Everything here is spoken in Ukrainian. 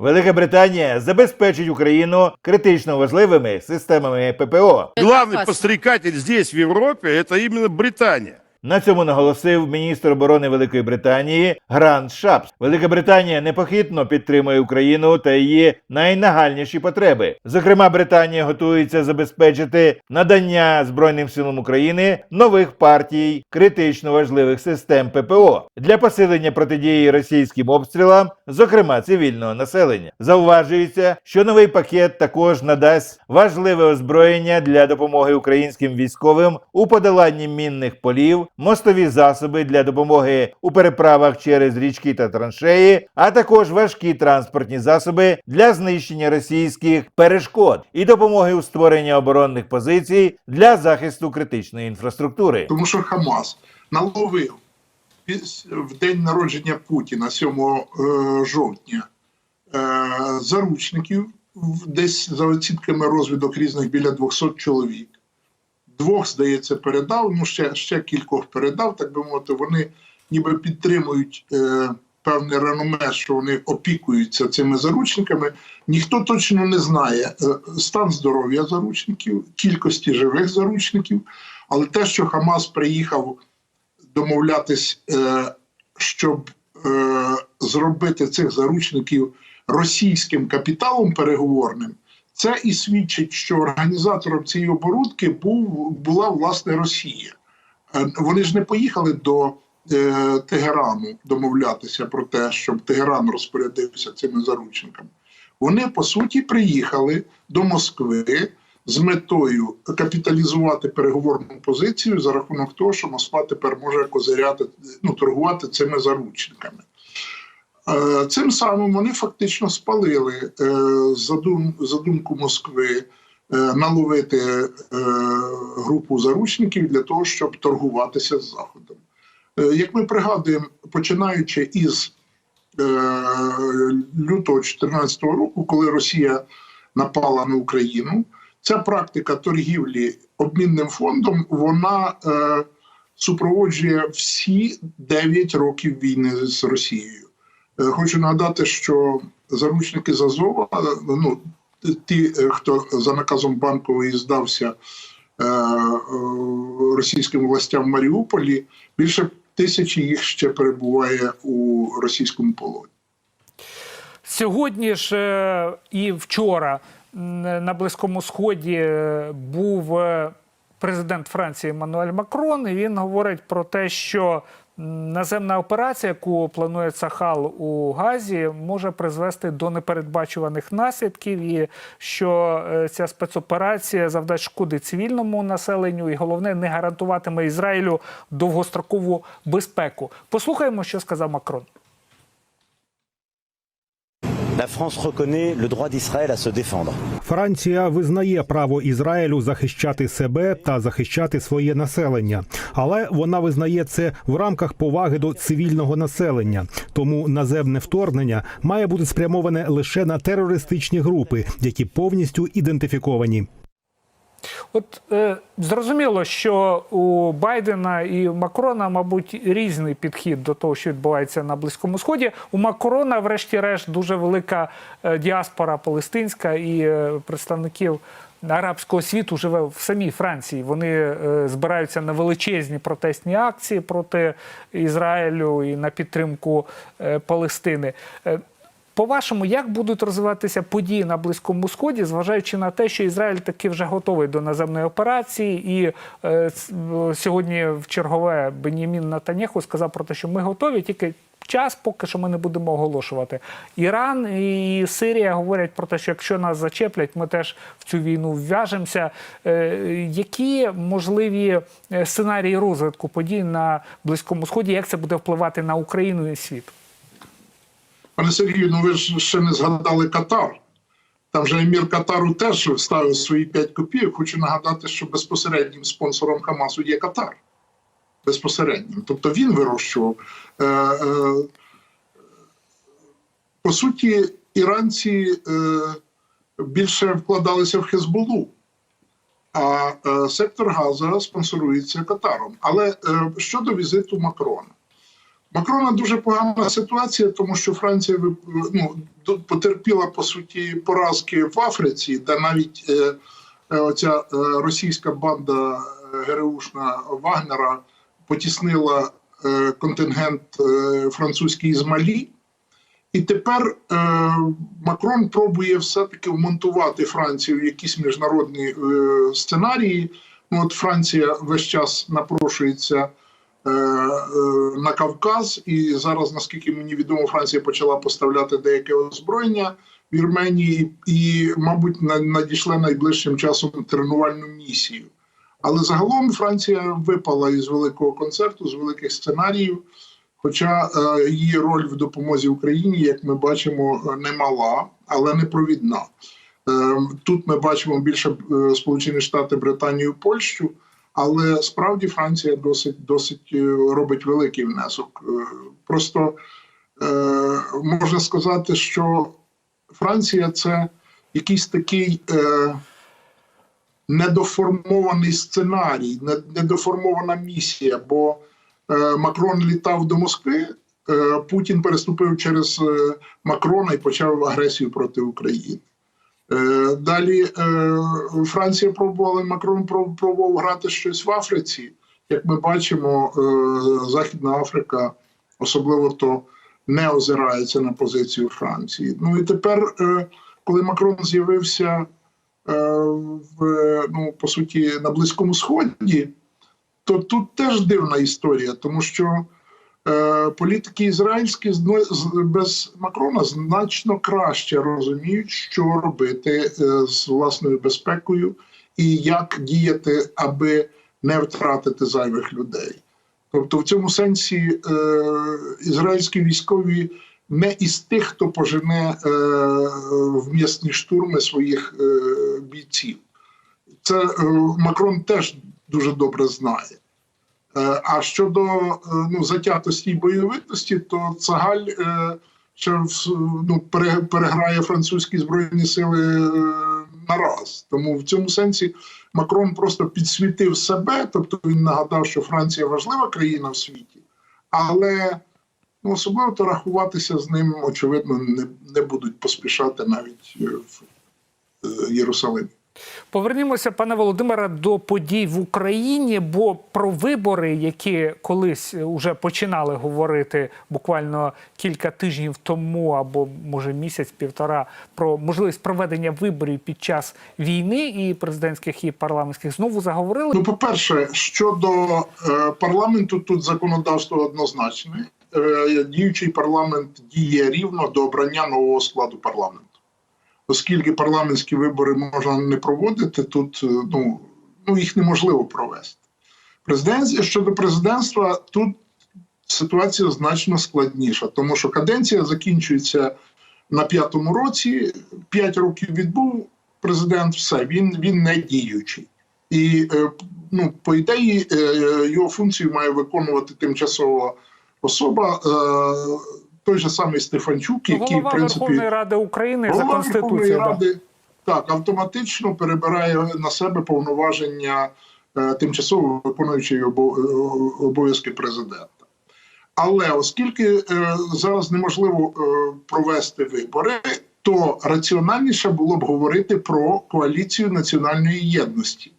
Велика Британія забезпечить Україну критично важливими системами ППО. Главний пострікатель здесь, в Європі це іменно Британия. На цьому наголосив міністр оборони Великої Британії Грант Шапс. Велика Британія непохитно підтримує Україну та її найнагальніші потреби. Зокрема, Британія готується забезпечити надання Збройним силам України нових партій критично важливих систем ППО для посилення протидії російським обстрілам, зокрема цивільного населення. Зауважується, що новий пакет також надасть важливе озброєння для допомоги українським військовим у подоланні мінних полів, мостові засоби для допомоги у переправах через річки та траншеї, а також важкі транспортні засоби для знищення російських перешкод і допомоги у створенні оборонних позицій для захисту критичної інфраструктури. Тому що Хамас наловив в день народження Путіна, 7 е, жовтня, е, заручників десь за оцінками розвідок різних біля 200 чоловік. Двох, здається, передав, ну ще, ще кількох передав, так би мовити, вони ніби підтримують е, певне реноме, що вони опікуються цими заручниками. Ніхто точно не знає е, стан здоров'я заручників, кількості живих заручників, але те, що Хамас приїхав домовлятись, е, щоб е, зробити цих заручників російським капіталом переговорним, це і свідчить, що організатором цієї оборудки був була власне Росія. Е, Вони ж не поїхали до е, Тегерану домовлятися про те, щоб Тегеран розпорядився цими заручниками. Вони по суті приїхали до Москви з метою капіталізувати переговорну позицію за рахунок того, що Москва тепер може козиряти, ну, торгувати цими заручниками. Е, Цим самим вони фактично спалили е, задум, задумку Москви е, наловити групу заручників для того, щоб торгуватися з Заходом. Як ми пригадуємо, починаючи із лютого 2014 року, коли Росія напала на Україну, ця практика торгівлі обмінним фондом вона супроводжує всі 9 років війни з Росією. Хочу нагадати, що заручники з Азова, ну ті, е, хто за наказом банкової здався е, е, російським властям в Маріуполі, більше тисячі їх ще перебуває у російському полоні. Сьогодні ж і вчора на Близькому Сході був президент Франції Еммануель Макрон, і він говорить про те, що наземна операція, яку планує Сахал у Газі, може призвести до непередбачуваних наслідків, і що е, ця спецоперація завдасть шкоди цивільному населенню, і головне не гарантуватиме Ізраїлю довгострокову безпеку. Послухаємо, що сказав Макрон. Франція визнає право Ізраїлю захищати себе та захищати своє населення, але вона визнає це в рамках поваги до цивільного населення. Тому наземне вторгнення має бути спрямоване лише на терористичні групи, які повністю ідентифіковані. От е, зрозуміло, що у Байдена і Макрона, мабуть, різний підхід до того, що відбувається на Близькому Сході. У Макрона, врешті-решт, дуже велика е, діаспора палестинська і е, представників арабського світу живе в самій Франції. Вони е, збираються на величезні протестні акції проти Ізраїлю і на підтримку Палестини. По-вашому, як будуть розвиватися події на Близькому Сході, зважаючи на те, що Ізраїль таки вже готовий до наземної операції, і е, е, сьогодні в чергове Бенімін Натаняху сказав про те, що ми готові, тільки час поки що ми не будемо оголошувати. Іран і Сирія говорять про те, що якщо нас зачеплять, ми теж в цю війну вв'яжемося. Е, які можливі е, сценарії розвитку подій на Близькому Сході, як це буде впливати на Україну і світ? Пане Сергію, ну ви ж ще не згадали Катар. Там же емір Катару теж вставив свої 5 копійок. Хочу нагадати, що безпосереднім спонсором Хамасу є Катар. Безпосереднім. Тобто він вирощував. Е, е, по суті, іранці е, більше вкладалися в Хезболу, а е, сектор Газа спонсорується Катаром. Але е, щодо візиту Макрона. Макрона дуже погана ситуація, тому що Франція ну, потерпіла по суті поразки в Африці, де навіть е, е, оця е, російська банда е, ГРУшна Вагнера потіснила е, контингент е, французький з Малі. І тепер е, Макрон пробує все-таки вмонтувати Францію в якісь міжнародні е, сценарії. Ну, от Франція весь час напрошується на Кавказ, і зараз, наскільки мені відомо, Франція почала поставляти деяке озброєння Вірменії і, мабуть, на- надійшла найближчим часом тренувальну місію. Але загалом Франція випала із великого концерту, з великих сценаріїв. Хоча е, її роль в допомозі Україні, як ми бачимо, е, немала, але не провідна. Е, тут ми бачимо більше е, Сполучені Штати, Британію, Польщу, але справді Франція досить досить е, робить великий внесок. Е, просто е, можна сказати, що Франція це якийсь такий. Е, недоформований сценарій, недоформована місія. Бо е, Макрон літав до Москви, е, Путін переступив через е, Макрона і почав агресію проти України. Е, Далі е, Франція пробувала, Макрон пробував грати щось в Африці. Як ми бачимо, е, Західна Африка особливо то не озирається на позицію Франції. Ну і тепер, коли Макрон з'явився в ну по суті на Близькому Сході, то тут теж дивна історія, тому що політики ізраїльські без Макрона значно краще розуміють, що робити е, з власною безпекою і як діяти, аби не втратити зайвих людей. Тобто, в цьому сенсі е, ізраїльські військові не із тих, хто пожене е, в м'ясні штурми своїх е, бійців. Це е, Макрон теж дуже добре знає. Е, а щодо е, ну, затятості і бойовитості, то Цагаль ще ну, пере- переграє французькі збройні сили е, на раз. Тому в цьому сенсі Макрон просто підсвітив себе, тобто він нагадав, що Франція важлива країна в світі, але ну, особливо то рахуватися з ним, очевидно, не, не будуть поспішати навіть в Єрусалимі. Повернімося, пане Володимире, до подій в Україні, бо про вибори, які колись вже починали говорити буквально кілька тижнів тому, або може місяць-півтора, про можливість проведення виборів під час війни і президентських і парламентських знову заговорили. Ну, по-перше, щодо е, парламенту, тут законодавство однозначне. Е, діючий парламент діє рівно до обрання нового складу парламенту. Оскільки парламентські вибори можна не проводити, тут е, ну, ну, їх неможливо провести. Президент, щодо президентства, тут ситуація значно складніша, тому що каденція закінчується на п'ятому році. П'ять років відбув президент, все, він, він не діючий. І е, ну, по ідеї е, його функцію має виконувати тимчасова особа, той же самий Стефанчук, який в принципі Верховної Ради України за голова Верховної конституцією. да. Ради так автоматично перебирає на себе повноваження е, тимчасово виконуючої е, обов'язки президента. Але оскільки е, зараз неможливо е, провести вибори, то раціональніше було б говорити про коаліцію національної єдності.